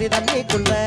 பாதி தண்ணிக்குள்ள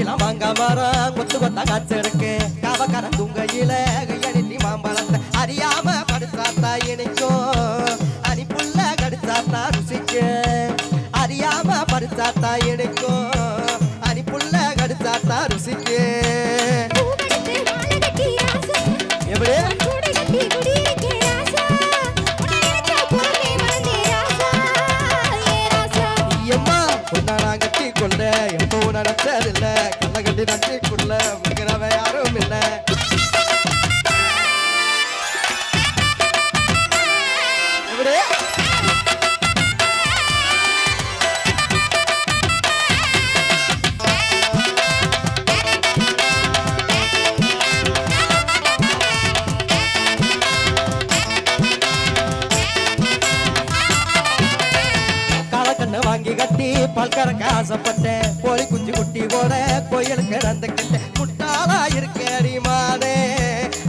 எல்லாம் வாங்க மரம் கொத்து கொத்தா காய்ச்சிருக்கு கவக்கரம் தூங்கையில கையடி மாம்பழத்தை அறியாம படுத்தாத்தா இணைக்கும் அனிப்புள்ள கடிச்சாத்தா ருசிக்கு. அறியாம படுத்தாத்தா இணைக்கும் அனிப்புள்ள கடிச்சாத்தா ருசிக்கு. அடி நட்டிக்குள்ள முக்கிறவ யாரும் இல்லை. வாங்கி கட்டி பல்கரங்க ஆசைப்பட்டேன். கோழி குஞ்சு குட்டி போட கோயிலுக்கு ரத்த கட்ட குட்டாலா இருக்க அடி மாதே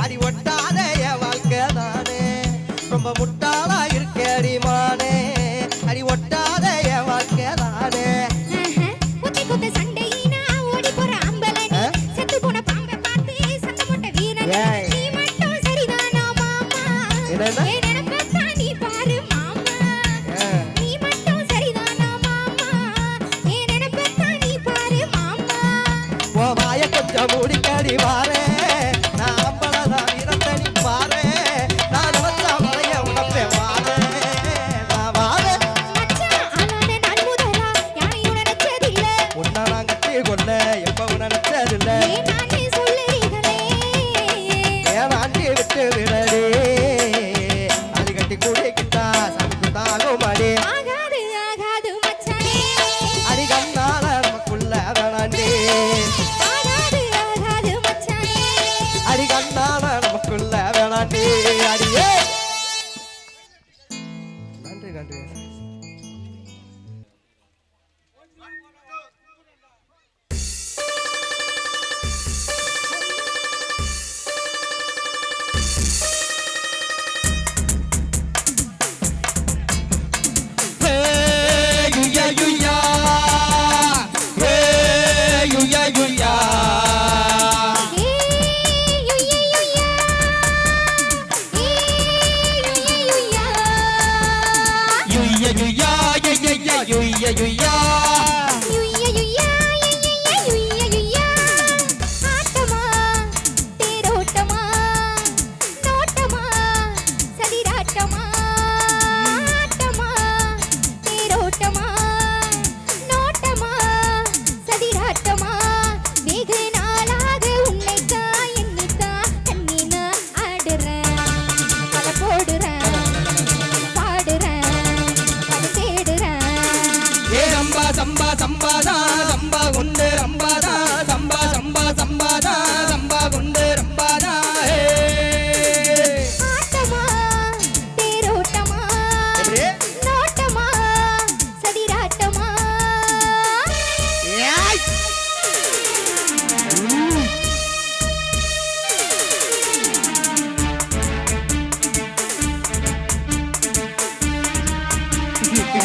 அடி ஒட்டாதே வாழ்க்கை தானே ரொம்ப முட்டா you.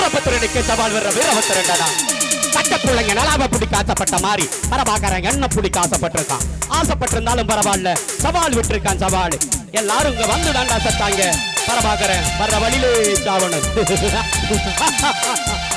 சூரபத்திரனுக்கு சவால் வர்ற வீரபத்திரன்டா. பட்ட பிள்ளைங்க நலாம பிடிக்க ஆசைப்பட்ட மாதிரி பரபாக்கறன் என்ன பிடிக்க ஆசைப்பட்டிருக்கான். ஆசைப்பட்டிருந்தாலும் பரவாயில்ல சவால் விட்டிருக்கான் சவால். எல்லாரும் இங்க வந்து தாண்டா செத்தாங்க. பரபாக்கறன் வர்ற வழியிலே சாவணும்